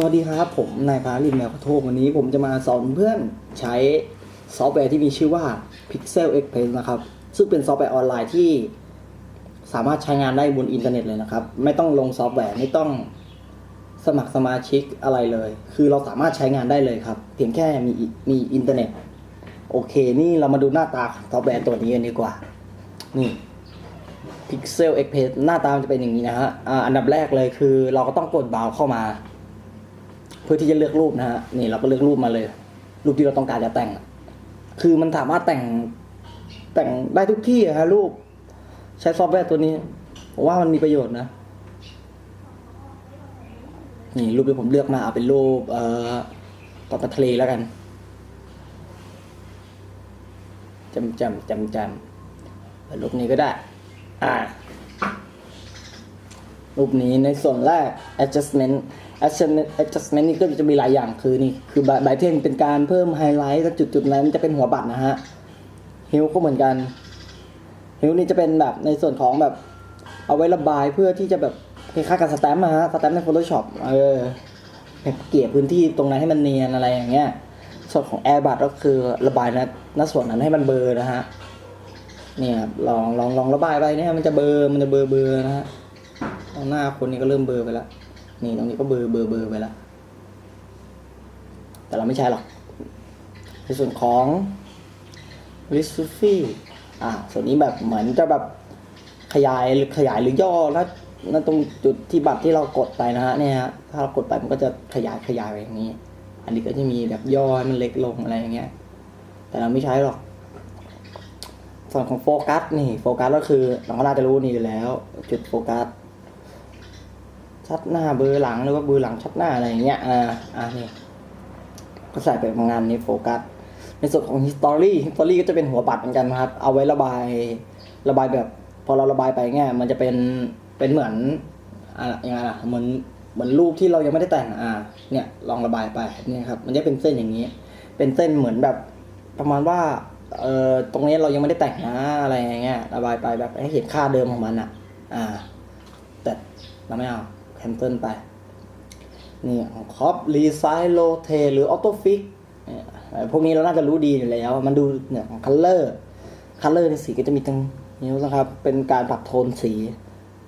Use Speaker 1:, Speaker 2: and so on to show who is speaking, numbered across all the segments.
Speaker 1: สวัสดีครับ ผมนายพาลินแมวกระโทกวันนี้ผมจะมาสอนเพื่อนใช้ซอฟต์แวร์ที่มีชื่อว่า Pixel Express นะครับ ซึ่งเป็นซอฟต์แวร์ออนไลน์ที่สามารถใช้งานได้บนอินเทอร์เน็ตเลยนะครับ ไม่ต้องลงซอฟต์แวร์ไม่ต้องสมัครสมาชิกอะไรเลย คือเราสามารถใช้งานได้เลยครับ เพียงแค่มีมีอินเทอร์เน็ต โอเค นี่เรามาดูหน้าตาของซอฟต์แวร์ตัวนี้กันดีกว่า นี่ Pixel Express หน้าตามันจะเป็นอย่างนี้นะฮะอันดับแรกเลยคือ เราก็ต้องกดเบราว์เข้ามา พื่อที่จะเลือกรูปนะฮะนี่เราก็เลือกรูปมาเลย รูปที่เราต้องการจะแต่ง คือมันสามารถแต่งแต่งได้ทุกที่อะฮะรูป ใช้ซอฟต์แวร์ตัวนี้ผมว่ามันมีประโยชน์นะนี่รูปที่ผมเลือกมาเอาเป็นรูป เอ่อตอนทะเลแล้วกันจำจำจำจำรูปนี้ก็ได้ อ่ารูปนี้ในส่วนแรก adjustment adjustment นี่ก็จะมีหลายอย่างคือนี่ คือใบเทนเป็นการเพิ่มไฮไลท์จากจุดจุดๆนั้นจะเป็นหัวบัตรนะฮะฮิวก็เหมือนกันฮิวนี่จะเป็นแบบในส่วนของแบบเอาไว้ระบายเพื่อที่จะแบบคล้ายๆกับสแตมป์นะฮะสแตมป์ใน Photoshop เออเกี่ยพื้นที่ตรงนั้นให้มันเนียนอะไรอย่างเงี้ย ส่วนของ Air b u d ก็คือระบายนะณส่วนนั้นให้มันเบอร์นะฮะเนี่ยครับลองลองลองระบายไปเนี่ยมันจะเบอร์มันจะเบลอเบอร์นะฮะตรงหน้าคนนี้ก็เริ่มเบอร์ไปแล้ว นี่ตรงนี้ก็เบอร์เบอร์เบอร์ไปแล้ว แต่เราไม่ใช้หรอก ในส่วนของ r i s u f i อ่าส่วนนี้แบบเหมือนจะแบบขยายหรือขยายหรือย่อแล้วนั่นตรงจุดที่บัตรที่เรากดไปนะฮะเนี่ยฮะถ้าเรากดไปมันก็จะขยายขยายไปอย่างนี้ อันนี้ก็จะมีแบบย่อให้มันเล็กลงอะไรอย่างเงี้ย แต่เราไม่ใช้หรอก ส่วนของโฟกัสนี่โฟกัสก็คือเราก็น่าจะรู้นี่อยู่แล้ว จุดโฟกัส ชัดหน้าเบอร์หลังหรือว่าเบอร์หลังชัดหน้าอะไรอย่างเงี้ยอ่าอ่านี่ก็ใส่ไปงานนี้โฟกัส ในส่วนของ history history ก็จะเป็นหัวบัตรเหมือนกันนะครับ เอาไว้ระบายระบายแบบ พอเราระบายไปเงี้ยมันจะเป็นเป็นเหมือนอ่ายังไงล่ะเหมือนเหมือนรูปที่เรายังไม่ได้แต่งอ่า เนี่ยลองระบายไปเนี่ยครับ มันจะเป็นเส้นอย่างนี้ เป็นเส้นเหมือนแบบประมาณว่าเอ่อตรงนี้เรายังไม่ได้แต่งนะอะไรอย่างเงี้ยระบายไปแบบให้เห็นค่าเดิมของมันอะ อ่า แต่เราไม่เอา แคนเซิลไป นี่ของคอปรีไซโลเทหรือออโตฟิกพวกนี้เราน่าจะรู้ดีอยู่แล้ว มันดูเนี่ยของคัลเลอร์คัลเลอร์ในสีก็จะมีตั้งนิ้วนะครับ เป็นการปรับโทนสี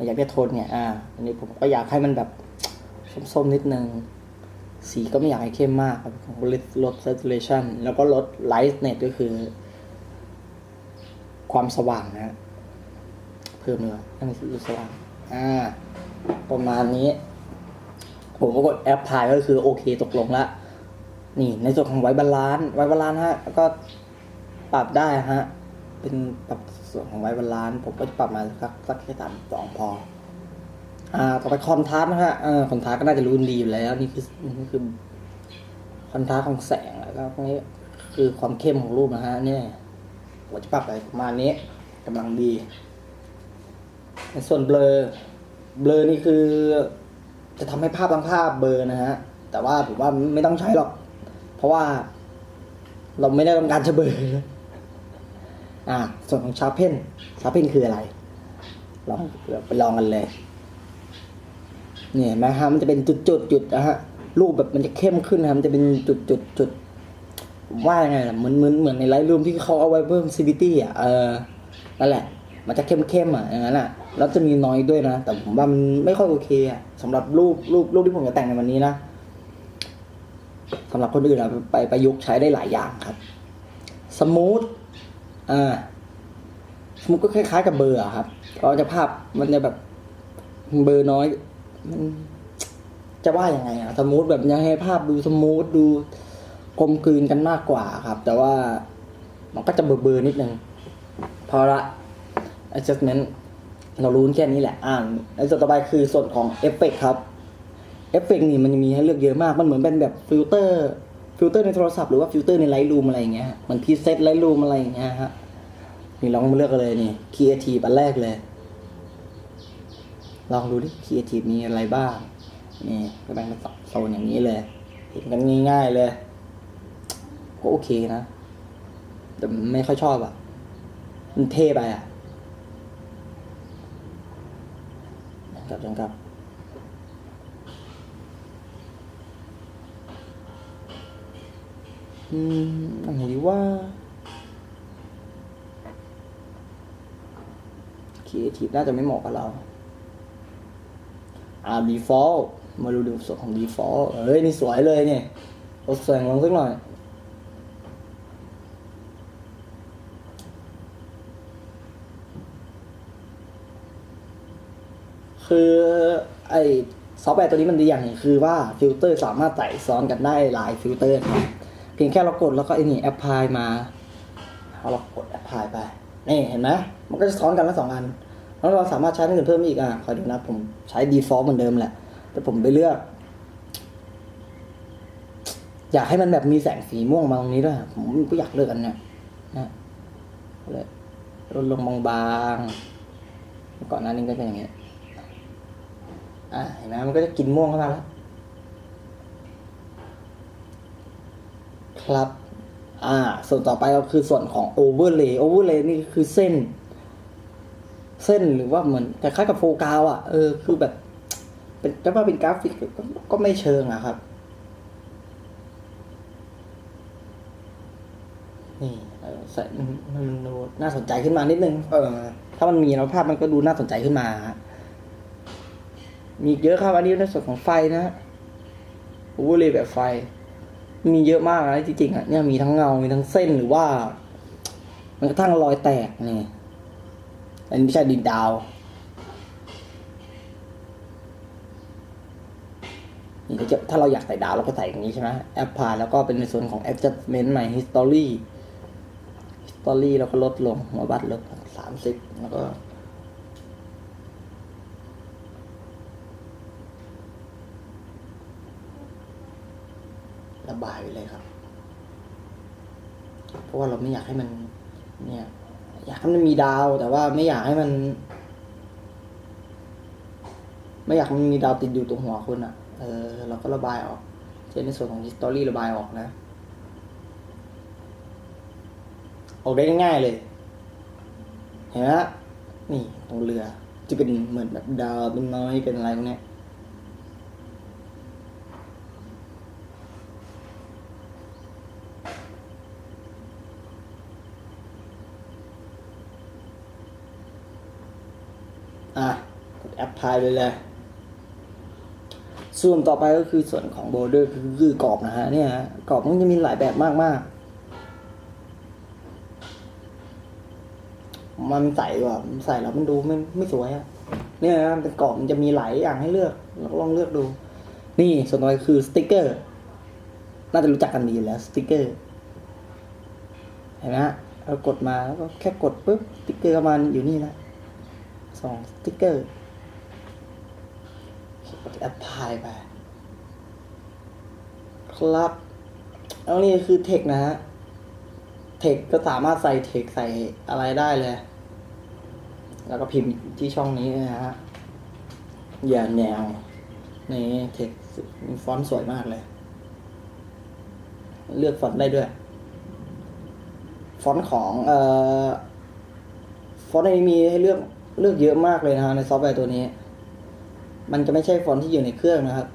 Speaker 1: อยากได้โทนเนี่ย อ่า อันนี้ผมก็อยากให้มันแบบส้มๆนิดนึง สีก็ไม่อยากให้เข้มมากครับลดลด saturation แล้วก็ลด lightness ก็คือ ความสว่างนะ เพิ่มเลยให้มันรู้สว่าง อ่า ประมาณนี้ ผมก็กดแอปพลายก็คือโอเคตกลงละนี่ในส่วนของไวบาลานซ์ไวบาลานซ์ฮะก็ปรับได้ฮะเป็นปรับส่วนของไวบาลานซ์ผมก็จะปรับมาสักสักแค่สามสองพออ่าต่อไปคอนทราสต์นะฮะเออคอนทราสต์ก็น่าจะรู้ดีอยู่แล้วนี่คือนี่คือคอนทราสต์ของแสงแล้วก็นี้คือความเข้มของรูปนะฮะเนี่ยผมจะปรับไปประมาณนี้กำลังดี ในส่วนเบลอ เบลอนี่คือ จะทำให้ภาพบางภาพเบลอนะฮะ แต่ว่าผมว่าไม่ต้องใช้หรอก เพราะว่า เราไม่ได้ต้องการจะเบลออ่า ส่วนของชาร์เพนชาร์เพนคืออะไรลองไปลองกันเลย เนี่ยนไหมฮะมันจะเป็นจุดจุดจุดนะฮะรูปแบบมันจะเข้มขึ้นนะครับ มันจะเป็นจุดจุดจุดว่ายังไงล่ะเหมือนเหมือนเหมือนในไลท์รูมที่เขาเอาไว้เพิ่ม CVT อะเออนั่นแหละ มันจะเข้มเข้มๆอะอย่างนั้นอะแล้วจะมีน้อยด้วยนะ แต่ผมว่ามันไม่ค่อยโอเคอะสำหรับรูปรูปรูปที่ผมจะแต่งในวันนี้นะสำหรับคนอื่นอะไปประยุกต์ใช้ได้หลายอย่างครับ สมูทอ่าสมูทก็คล้ายๆ กับเบอร์ครับเพราะจะภาพมันจะแบบเบอร์น้อยมันจะว่ายังไงอะสมูทแบบยังให้ภาพดูสมูทดูกลมกลืนกันมากกว่าครับ แต่ว่ามันก็จะเบอร์เบอร์นิดนึงพอละ adjustment เรารู้แค่นี้แหละ อ่านในส่วนต่อไปคือส่วนของเอฟเฟกครับ เอฟเฟกนี่มันมีให้เลือกเยอะมาก มันเหมือนเป็นแบบฟิลเตอร์ ฟิลเตอร์ในโทรศัพท์หรือว่าฟิลเตอร์ในไลท์รูมอะไรอย่างเงี้ย มันพีเซตไลท์รูมอะไรอย่างเงี้ยฮะ นี่ลองมาเลือกกันเลยนี่ครีเอทีฟอันแรกเลย ลองดูดิครีเอทีฟมีอะไรบ้าง นี่ก็แบ่งเป็นสองโซนอย่างนี้เลย เห็นกันง่ายๆเลย ก็โอเคนะ แต่ไม่ค่อยชอบอะ มันเท่ไปอะ จับจังกับอืมไหนดีว่า Creative น่าจะไม่เหมาะกับเราอ่า default มาดูดูส่ของ default เฮ้ย นี่สวยเลยเนี่ยลดแสงลงสักหน่อย คือไอซอฟต์แวร์ตัวนี้มันดีอย่างหนึ่งคือว่าฟิลเตอร์สามารถใส่ซ้อนกันได้หลายฟิลเตอร์ครับเพียงแค่เรากดแล้วก็ไอ้นี่แอปพลายมาพอเรากดแอปพลายไปนี่เห็นไหมมันก็จะซ้อนกันล้วสองอันแล้วเราสามารถใช้ทั้งอื่นเพิ่มอีกอะคอยดูนะผมใช้ default เหมือนเดิมแหละ แต่ผมไปเลือก อยากให้มันแบบมีแสงสีม่วงมาตรงนี้ด้วย ผมก็อยากเลือกอันเนี้ยนะเลยลดลงบางๆก่อนหน้านี้ก็เป็นอย่างเงี้ย อ่าเห็นไหมมันก็จะกินม่วงเข้ามาแล้ว ครับ อ่า ส่วนต่อไปก็คือส่วนของ overlay overlay นี่คือเส้น เส้นหรือว่าเหมือนคล้ายๆกับโฟกาวอะ เออ คือแบบ เป็นจะว่าเป็นกราฟิกก็ก็ไม่เชิงอะครับ นี่ใส่นมันดูน่าสนใจขึ้นมานิดนึง เออ ถ้ามันมีแล้วภาพมันก็ดูน่าสนใจขึ้นมาฮะ มีเยอะครับ อันนี้ในส่วนของไฟนะฮะโอเวอร์เลยแบบไฟ มีเยอะมากนะจริงๆอะเนี่ยมีทั้งเงา มีทั้งเส้นหรือว่า มันกระทั่งรอยแตกนี่อันนี้ไม่ใช่ดินดาวนี่ถ้าเราอยากใส่ดาวเราก็ใส่อย่างนี้ใช่ไหมแอปพาแล้วก็เป็นในส่วนของ adjustment ใหม่ history history เราก็ลดลงหัวบัตรลดสามสิบแล้วก็ บายไปเลยครับ เพราะว่าเราไม่อยากให้มัน เนี่ย อยากให้มันมีดาว แต่ว่าไม่อยากให้มัน ไม่อยากมันมีดาวติดอยู่ตรงหัวคุณอะ่ะ เออ เราก็ระบายออกเช่นในส่วนของ history ระบายออกนะ ออกได้ง่ายเลย เห็นไหมนี่ตรงเรือจะเป็นเหมือนแบบดาวเป็นน้อยเป็นอะไรพวกเนี้ย อะ กดแอปพลายไปเลย ส่วนต่อไปก็คือส่วนของโบเดอร์คือกรอบนะฮะเนี่ยฮะกรอบมันจะมีหลายแบบมากมากๆมันใส่ว่ามันใส่แล้วมันดูไม่ไม่สวยอะเนี่ยนะเป็นกรอบมันจะมีหลายอย่างให้เลือกลองเลือกดู นี่ส่วนต่อไปคือสติกเกอร์ น่าจะรู้จักกันดีแล้วสติกเกอร์เห็นไหมฮะเรากดมาแล้วก็แค่กดปุ๊บสติกเกอร์ก็มาอยู่นี่แล้วสองสติกเกอร์ แอปพลายไป ครับแล้วนี่คือเทคนะฮะเทคก็สามารถใส่เทคใส่อะไรได้เลย แล้วก็พิมพ์ที่ช่องนี้นะฮะ อย่าแนว นี่เทคฟอนต์สวยมากเลย เลือกฟอนต์ได้ด้วย ฟอนต์ของเอ่อฟอนต์ในนี้มีให้เลือกเลือกเยอะมากเลยนะฮะในซอฟต์แวร์ตัวนี้ มันจะไม่ใช่ฟอนต์ที่อยู่ในเครื่องนะครับ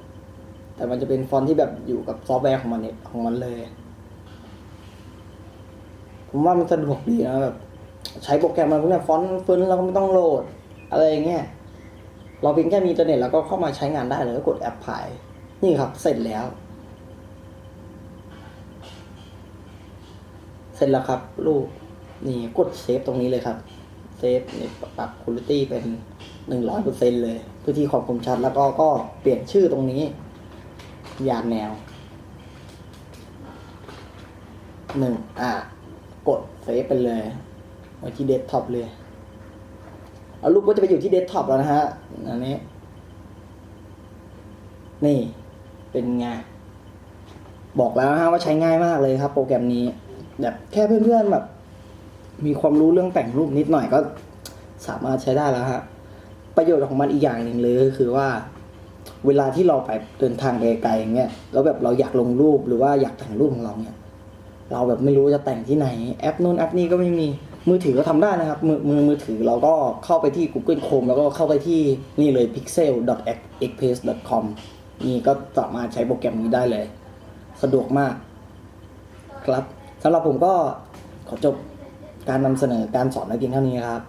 Speaker 1: แต่มันจะเป็นฟอนต์ที่แบบอยู่กับซอฟต์แวร์ของมันเนี่ยของมันเลย ผมว่ามันสะดวกดีนะแบบใช้โปรแกรมอะไรพวกเนี้ยฟอนต์ฟื้นเราก็ไม่ต้องโหลด อะไรอย่างเงี้ยเราเพียงแค่มีอินเทอร์เน็ตแล้วก็เข้ามาใช้งานได้เลยก็กดแอปพลายนี่ครับ เสร็จแล้ว เสร็จแล้วครับ ลูกนี่กดเซฟตรงนี้เลยครับ เซฟนี่ปรับคุณภาพเป็นหนึ่งร้อยเปอร์เซ็นเลย พื่อที่ความคมชัด แล้วก็ก็เปลี่ยนชื่อตรงนี้ ยานแนวหนึ่งอะกดเซฟไปเลยไว้ที่เดสก์ท็อปเลยเอารูปก็จะไปอยู่ที่เดสก์ท็อปแล้วนะฮะอันนี้ นี่เป็นไงบอกแล้วนะฮะว่าใช้ง่ายมากเลยครับ โปรแกรมนี้ แบบแค่เพื่อนๆแบบ มีความรู้เรื่องแต่งรูปนิดหน่อยก็สามารถใช้ได้แล้วฮะ ประโยชน์ของมันอีกอย่างหนึ่งเลยก็คือว่า เวลาที่เราไปเดินทางไกลๆอย่างเงี้ยแล้วแบบเราอยากลงรูปหรือว่าอยากแต่งรูปของเราเนี่ยเราแบบไม่รู้จะแต่งที่ไหนแอปนู้นแอปนี้ก็ไม่มีมือถือก็ทำได้นะครับ มือมือมือถือเราก็เข้าไปที่ Google Chrome แล้วก็เข้าไปที่นี่เลย pixel.express.com นี่ก็สามารถใช้โปรแกรมนี้ได้เลย สะดวกมาก ครับสำหรับผมก็ขอจบการนำเสนอการสอนในเพียงเท่านี้ครับ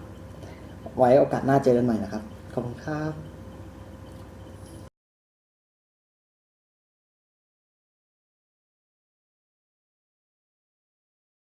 Speaker 1: ไว้โอกาสหน้าเจอกันใหม่นะครับ ขอบคุณครับ